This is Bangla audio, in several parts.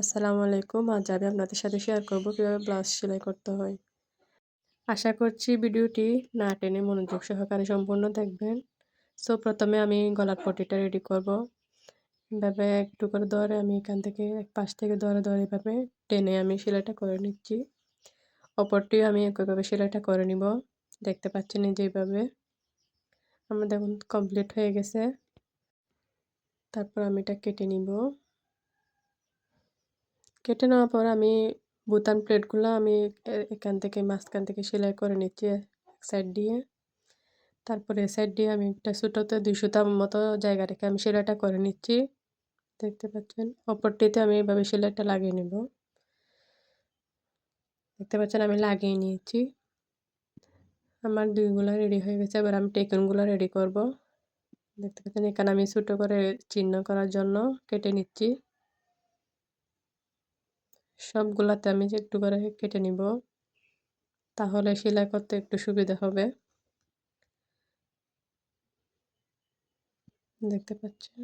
আসসালামু আলাইকুম। আজ আমি আপনাদের সাথে শেয়ার করব কীভাবে ব্লাউজ সেলাই করতে হয়। আশা করছি ভিডিওটি না টেনে মনোযোগ সহকারে সম্পূর্ণ দেখবেন। সো প্রথমে আমি গলার পটিটা রেডি করব। এভাবে একটু করে ধরে আমি এখান থেকে এক পাশ থেকে ধরে ধরে এভাবে টেনে আমি সেলাইটা করে নিচ্ছি। অপরটিও আমি একইভাবে সেলাইটা করে নিব। দেখতে পাচ্ছেন এই যেভাবে আমার দেখুন কমপ্লিট হয়ে গেছে। তারপর আমি এটা কেটে নিব। কেটে নেওয়ার পর আমি বুতান প্লেটগুলো আমি এখান থেকে মাঝখান থেকে সেলাই করে নিচ্ছি এক সাইড দিয়ে। তারপরে এ সাইড দিয়ে আমি একটা ছোটোতে দুই সুতার মতো জায়গা রেখে আমি সেলাইটা করে নিচ্ছি। দেখতে পাচ্ছেন? অপরটিতে আমি এইভাবে সেলাইটা লাগিয়ে নেব। দেখতে পাচ্ছেন? আমি লাগিয়ে নিয়েছি। আমার দুইগুলো রেডি হয়ে গেছে। এবার আমি টেকনগুলো রেডি করব। দেখতে পাচ্ছেন? এখানে আমি ছোটো করে চিহ্ন করার জন্য কেটে নিচ্ছি। সবগুলাতে আমি যে একটু করে কেটে নিব, তাহলে সেলাই করতে একটু সুবিধা হবে। দেখতে পাচ্ছেন?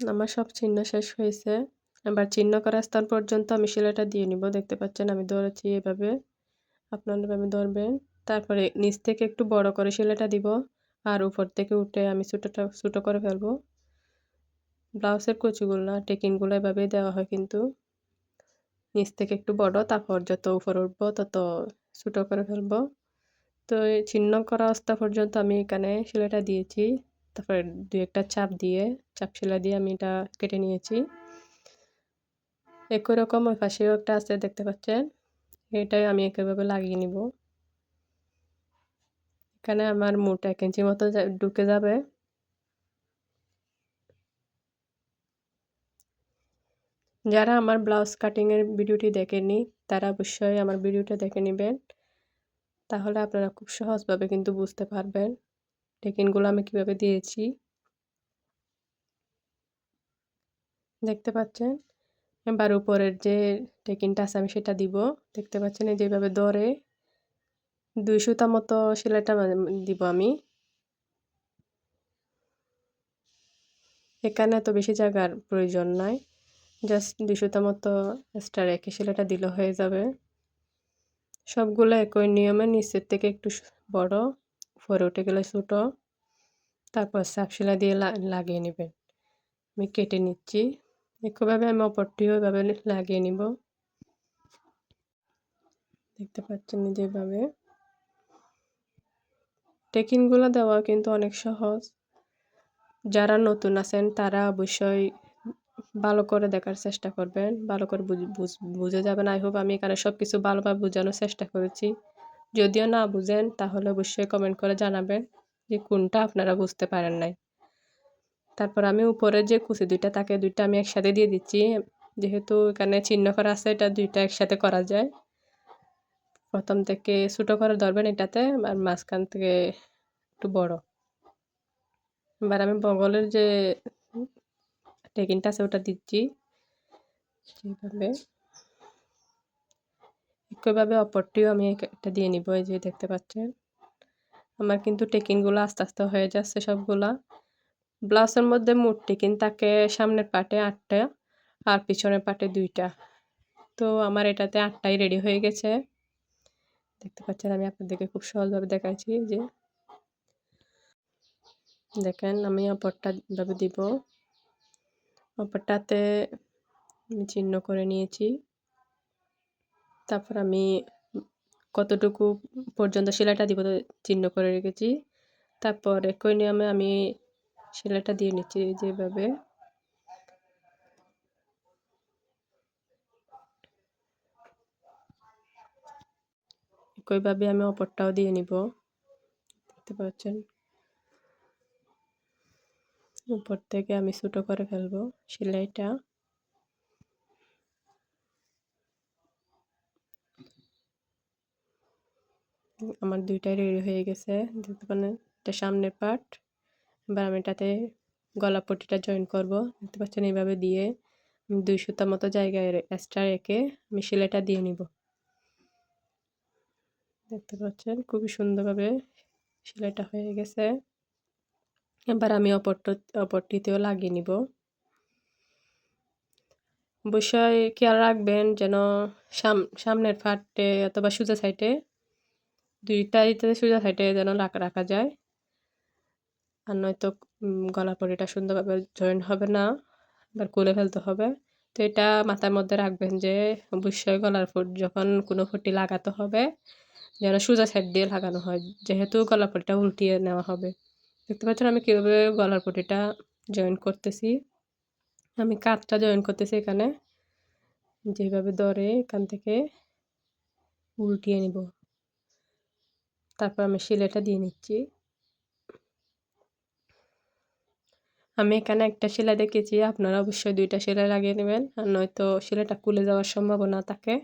আমার সব চিহ্ন শেষ হয়েছে। এবার চিহ্ন করা স্থান পর্যন্ত আমি সেলাইটা দিয়ে নিব। দেখতে পাচ্ছেন? আমি ধরেছি এভাবে। আপনারা এভাবে ধরবেন। তারপরে নিচ থেকে একটু বড় করে সেলাইটা দিব। আর উপর থেকে উঠে আমি ছোটোটা ছোটো করে ফেলব। ব্লাউজের কুচিগুলো টেকিংগুলো এভাবেই দেওয়া হয় কিন্তু। নিচ থেকে একটু বড়, তারপর যত উপরে উঠবো তত ছোটো করে ফেলব। তো ছিন্ন করা অবস্থা পর্যন্ত আমি এখানে সেলাইটা দিয়েছি। তারপরে দু একটা চাপ দিয়ে, চাপ সেলাই দিয়ে আমি এটা কেটে নিয়েছি। একই রকম ওই পাশেও একটা আছে, দেখতে পাচ্ছেন? এটাই আমি একইভাবে লাগিয়ে নিব। এখানে আমার মোট এক ইঞ্চি মতো ঢুকে যাবে। যারা আমার ব্লাউজ কাটিংয়ের ভিডিওটি দেখেনি তারা অবশ্যই আমার ভিডিওটা দেখে নেবেন। তাহলে আপনারা খুব সহজভাবে কিন্তু বুঝতে পারবেন টেকিনগুলো আমি কীভাবে দিয়েছি। দেখতে পাচ্ছেন? এবার উপরের যে টেকিনটা আছে আমি সেটা দিব। দেখতে পাচ্ছেন? এই যেভাবে ধরে দুই সুতা মতো সেলাইটা দিব আমি। এখানে এত বেশি জায়গার প্রয়োজন নাই। জাস্ট দুশোটা মতো স্টার রেখে সেলাইটা দিলে হয়ে যাবে। সবগুলো একই নিয়মে নিচের থেকে একটু বড়, উপরে উঠে গেলে ছোটো। তারপর সাপ সেলাই দিয়ে লাগিয়ে নেবেন। আমি কেটে নিচ্ছি। একইভাবে আমি অপরটিও এভাবে লাগিয়ে নিব। দেখতে পাচ্ছেন যেভাবে টেকিনগুলো দেওয়া কিন্তু অনেক সহজ। যারা নতুন আছেন তারা অবশ্যই ভালো করে দেখার চেষ্টা করবেন, ভালো করে বুঝে যাবেন, আই হোপ আমি এখানে সব কিছু ভালোভাবে বোঝানোর চেষ্টা করেছি। যদিও না বুঝেন, তাহলে অবশ্যই কমেন্ট করে জানাবেন যে কোনটা আপনারা বুঝতে পারেন নাই। তারপর আমি উপরে যে কুচি দুইটা, তাকে দুইটা আমি একসাথে দিয়ে দিচ্ছি। যেহেতু এখানে চিহ্ন করা আছে, এটা দুইটা একসাথে করা যায়। প্রথম থেকে ছোটো করে ধরবেন এটাতে, আর মাঝখান থেকে একটু বড়। এবার আমি বগলের যে টেকিনটা আছে ওটা দিচ্ছি। সেইভাবে একইভাবে অপরটিও আমি একটা দিয়ে নিব, এই যে দেখতে পাচ্ছেন। আমার কিন্তু টেকিনগুলো আস্তে আস্তে হয়ে যাচ্ছে সবগুলা। ব্লাউজের মধ্যে মোট টেকিন থাকে সামনের পাটে আটটা আর পিছনের পাটে দুইটা। তো আমার এটাতে আটটাই রেডি হয়ে গেছে। দেখতে পাচ্ছেন আমি আপনাদেরকে খুব সহজভাবে দেখাচ্ছি যে। দেখেন আমি অপরটা ভাবে দিব। অপরটাতে আমি চিহ্ন করে নিয়েছি। তারপর আমি কতটুকু পর্যন্ত সেলাইটা দিব চিহ্ন করে রেখেছি। তারপর একই নিয়মে আমি সেলাইটা দিয়ে নিচ্ছি যেভাবে। একইভাবে আমি অপরটাও দিয়ে নিব। দেখতে পাচ্ছেন? উপর থেকে আমি ছোটো করে ফেলব সেলাইটা। আমার দুইটাই রেডি হয়ে গেছে, দেখতে পারেন এটা সামনের পার্ট। এবার আমি এটাতে গলা পটিটা জয়েন করব, দেখতে পাচ্ছেন এইভাবে দিয়ে দুই সুতা মতো জায়গায় এক্সট্রা রেখে আমি সেলাইটা দিয়ে নিব। দেখতে পাচ্ছেন খুবই সুন্দরভাবে সেলাইটা হয়ে গেছে। এবার আমি অপরটা, অপরটিতেও লাগিয়ে নিব। অবশ্যই খেয়াল রাখবেন যেন সাম, সামনের পার্টে অথবা সোজা সাইডে দুইটাইতে সোজা সাইডে যেন রাখা যায়। আর নয়তো গলা পরিটা সুন্দরভাবে জয়েন হবে না এবার খুলে ফেলতে হবে। তো এটা মাথার মধ্যে রাখবেন যে, অবশ্যই গলার ফুট যখন কোনো ফুটি লাগাতে হবে, যেন সোজা সাইড দিয়ে লাগানো হয়, যেহেতু গলার পটিটা উল্টিয়ে নেওয়া হবে। দেখতে পাচ্ছেন আমি কীভাবে গলার পটিটা জয়েন করতেছি। আমি কাঠটা জয়েন করতেছি এখানে। যেভাবে ধরে এখান থেকে উল্টিয়ে নিব। তারপর আমি শিলেটা দিয়ে নিচ্ছি। আমি এখানে একটা সেলাই দেখেছি, আপনারা অবশ্যই দুইটা সেলাই লাগিয়ে নেবেন, আর নয়তো সেলাইটা খুলে যাওয়ার সম্ভাবনা থাকে।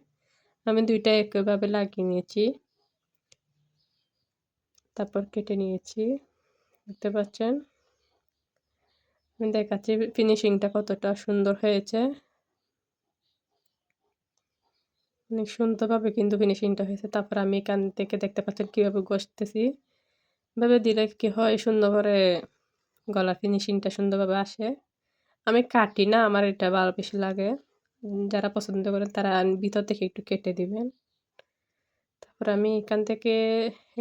আমি দুইটা একইভাবে লাগিয়ে নিয়েছি। তারপর কেটে নিয়েছি। দেখতে পাচ্ছেন? আমি দেখাচ্ছি ফিনিশিংটা কতটা সুন্দর হয়েছে। অনেক সুন্দরভাবে কিন্তু ফিনিশিংটা হয়েছে। তারপর আমি এখান থেকে দেখতে পাচ্ছেন কীভাবে ঘষতেছি। এভাবে দিলে কি হয়? সুন্দরভাবে গলার ফিনিশিংটা সুন্দরভাবে আসে। আমি কাটি না, আমার এটা ভালো বেশি লাগে। যারা পছন্দ করেন তারা ভিতর থেকে একটু কেটে দিবেন। তারপর আমি এখান থেকে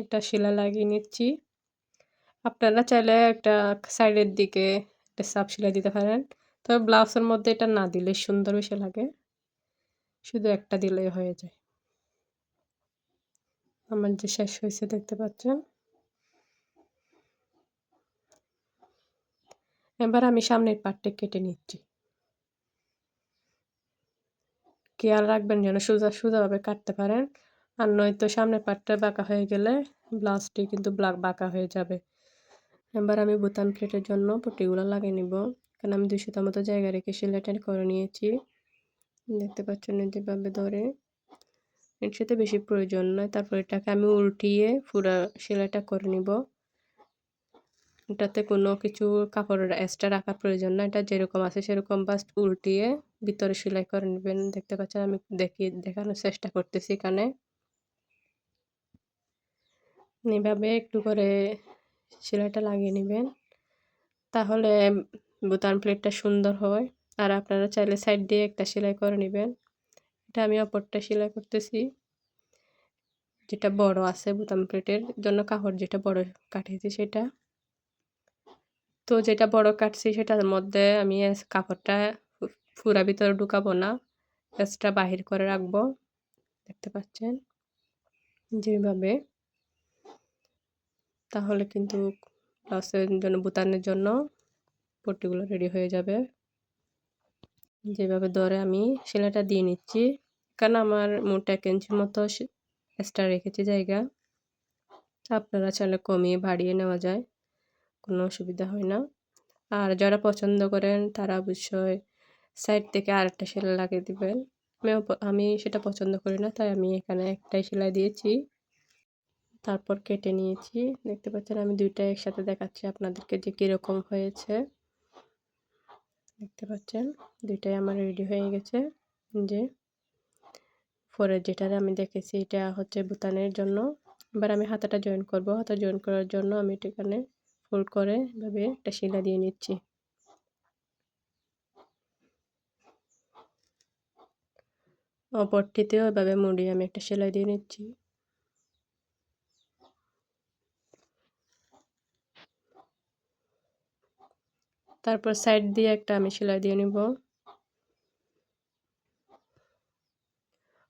একটা শিলা লাগিয়ে নিচ্ছি। আপনারা চাইলে একটা সাইডের দিকে একটা সাপ শিলা দিতে পারেন। তবে ব্লাউজের মধ্যে এটা না দিলে সুন্দর বেশি লাগে। শুধু একটা দিলেই হয়ে যায়। আমার যে শেষ হয়েছে দেখতে পাচ্ছেন। এবার আমি সামনের পাটটা কেটে নিচ্ছি। খেয়াল রাখবেন যেন সোজা, সোজাভাবে কাটতে পারেন। আর নয়তো সামনের পাটটা বাঁকা হয়ে গেলে ব্লাউজটি কিন্তু ব্লাক বাঁকা হয়ে যাবে। এবার আমি বোতাম প্লেটের জন্য পটিগুলো লাগিয়ে নিব। কারণ আমি দুশোটার মতো জায়গা রেখে সেলাইটা করে নিয়েছি। দেখতে পাচ্ছেন যেভাবে ধরে। এর সাথে বেশি প্রয়োজন নয়। তারপর এটাকে আমি উল্টিয়ে পুরো সেলাইটা করে নিব। এটাতে কোনো কিছু কাপড়ের এক্সট্রা রাখার প্রয়োজন না। এটা যেরকম আছে সেরকম বাস উল্টিয়ে ভিতরে সেলাই করে নেবেন। দেখতে পাচ্ছেন আমি দেখি, দেখানোর চেষ্টা করতেছি এখানে। এভাবে একটু করে সেলাইটা লাগিয়ে নেবেন। তাহলে বোতাম প্লেটটা সুন্দর হয়। আর আপনারা চাইলে সাইড দিয়ে একটা সেলাই করে নেবেন। এটা আমি অপরটা সেলাই করতেছি। যেটা বড় আছে বোতাম প্লেটের জন্য কাপড় যেটা বড় কাটিয়েছি সেটা। তো যেটা বড় কাটছি সেটার মধ্যে আমি কাপড়টা পুরা ভিতরে ঢুকাবো না। এক্সট্রা বাহির করে রাখব। দেখতে পাচ্ছেন? যেভাবে তাহলে কিন্তু ব্লাউজের জন্য, বুতানের জন্য পট্টিগুলো রেডি হয়ে যাবে। যেভাবে ধরে আমি সেলাইটা দিয়ে নিচ্ছি। কারণ আমার মোট এক ইঞ্চির মতো এক্সট্রা রেখেছি জায়গা। আপনারা চাইলে কমিয়ে বাড়িয়ে নেওয়া যায়, কোনো অসুবিধা হয় না। আর যারা পছন্দ করেন, তারা অবশ্যই সাইড থেকে আরেকটা সেলাই লাগিয়ে দেবেন। আমি সেটা পছন্দ করি না, তাই আমি এখানে একটাই সেলাই দিয়েছি। তারপর কেটে নিয়েছি। দেখতে পাচ্ছেন আমি দুইটা একসাথে দেখাচ্ছি আপনাদেরকে যে কীরকম হয়েছে। দেখতে পাচ্ছেন, দুইটাই আমার রেডি হয়ে গেছে। যে পরে যেটা আমি দেখেছি এটা হচ্ছে বুতানের জন্য। এবার আমি হাতাটা জয়েন করব। হাতা জয়েন করার জন্য আমি এখানে ফোল্ড করে এভাবে একটা শিলা দিয়ে নিচ্ছি। অপরটিতেও এভাবে মুড়ি আমি একটা সেলাই দিয়ে নিচ্ছি। তারপর সাইড দিয়ে একটা আমি সেলাই দিয়ে নিব।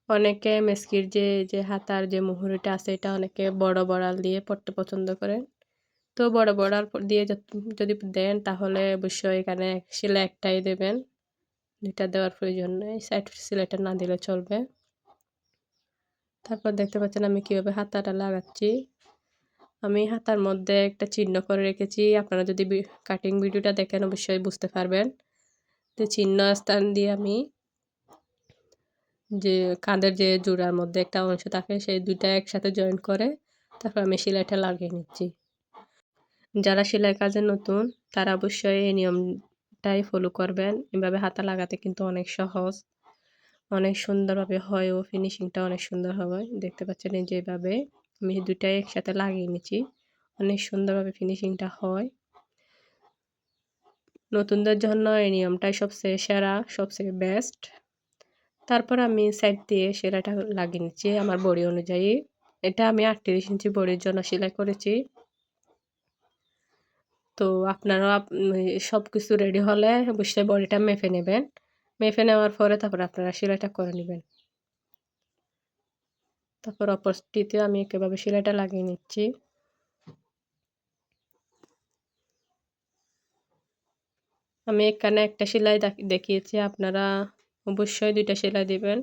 অনেকে মেসকির যে যে হাতার যে মুহুরিটা আছে, এটা অনেকে বড় বড়াল দিয়ে পড়তে পছন্দ করেন। তো বড় বড়াল দিয়ে যদি দেন তাহলে অবশ্যই এখানে সেলাই একটাই দেবেন। দুইটা দেওয়ার প্রয়োজন নেই সাইড সেলাইটা না দিলে চলবে। তারপর দেখতে পাচ্ছেন আমি কীভাবে হাতাটা লাগাচ্ছি। আমি হাতার মধ্যে একটা চিহ্ন করে রেখেছি। আপনারা যদি কাটিং ভিডিওটা দেখেন, অবশ্যই বুঝতে পারবেন। তো চিহ্ন স্থান দিয়ে আমি যে কাঁধের যে জোড়ার মধ্যে একটা অংশ থাকে, সেই দুইটা একসাথে জয়েন করে তারপর আমি সেলাইটা লাগিয়ে নিচ্ছি। যারা সেলাই কাজে নতুন, তারা অবশ্যই এই নিয়মটাই ফলো করবেন। এভাবে হাতা লাগাতে কিন্তু অনেক সহজ। অনেক সুন্দরভাবে হয় ও ফিনিশিংটা অনেক সুন্দর হবে। দেখতে পাচ্ছেন এই যেভাবে আমি দুটাই একসাথে লাগিয়ে নিচ্ছি। অনেক সুন্দরভাবে ফিনিশিংটা হয়। নতুনদের জন্য এই নিয়মটাই সবচেয়ে সেরা, সবচেয়ে বেস্ট তারপর আমি সাইড দিয়ে সেলাইটা লাগিয়ে নিচ্ছি আমার বড়ি অনুযায়ী। এটা আমি আটত্রিশ ইঞ্চি বড়ির জন্য সেলাই করেছি। তো আপনারা সব কিছু রেডি হলে অবশ্যই বড়িটা মেপে নেবেন। মেপে নেওয়ার পরে তারপর আপনারা সেলাইটা করে নেবেন। তারপর অপরটিতে আমি একেভাবে সেলাইটা লাগিয়ে নিচ্ছি। আমি এখানে একটা সেলাই দেখিয়েছি, আপনারা অবশ্যই দুইটা সেলাই দিবেন,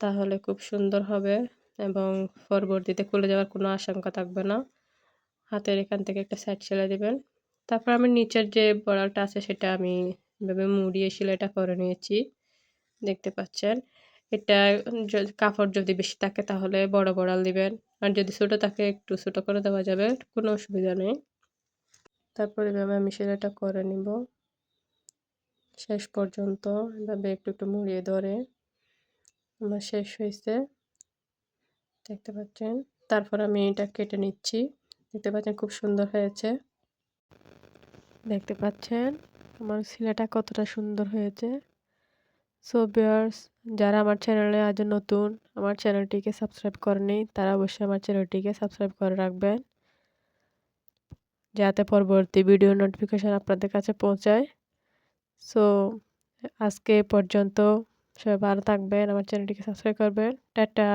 তাহলে খুব সুন্দর হবে এবং পরবর্তীতে খুলে যাওয়ার কোনো আশঙ্কা থাকবে না। হাতের এখান থেকে একটা সাইড সেলাই দিবেন। তারপর আমি নিচের যে বড়ালটা আছে সেটা আমি এভাবে মুড়িয়ে সেলাইটা করে নিয়েছি, দেখতে পাচ্ছেন। এটা কাপড় যদি বেশি থাকে তাহলে বড় বড়াল দিবেন। আর যদি ছোটো থাকে একটু ছোটো করে দেওয়া যাবে, কোনো অসুবিধা নেই। তারপর এভাবে আমি সেটা করে নিব। শেষ পর্যন্ত এভাবে একটু একটু মুড়িয়ে ধরে আমার শেষ হয়েছে। দেখতে পাচ্ছেন? তারপর আমি এটা কেটে নিচ্ছি। দেখতে পাচ্ছেন খুব সুন্দর হয়েছে। দেখতে পাচ্ছেন? আমার ছেলেটা কতটা সুন্দর হয়েছে। সো বিয়ার্স যারা আমার চ্যানেলে আজ নতুন, আমার চ্যানেলটিকে সাবস্ক্রাইব করেনি তারা অবশ্যই আমার চ্যানেলটিকে সাবস্ক্রাইব করে রাখবেন। যাতে পরবর্তী ভিডিও নোটিফিকেশান আপনাদের কাছে পৌঁছায়। সো আজকে পর্যন্ত সবাই ভালো থাকবেন, আমার চ্যানেলটিকে সাবস্ক্রাইব করবেন। টাটা!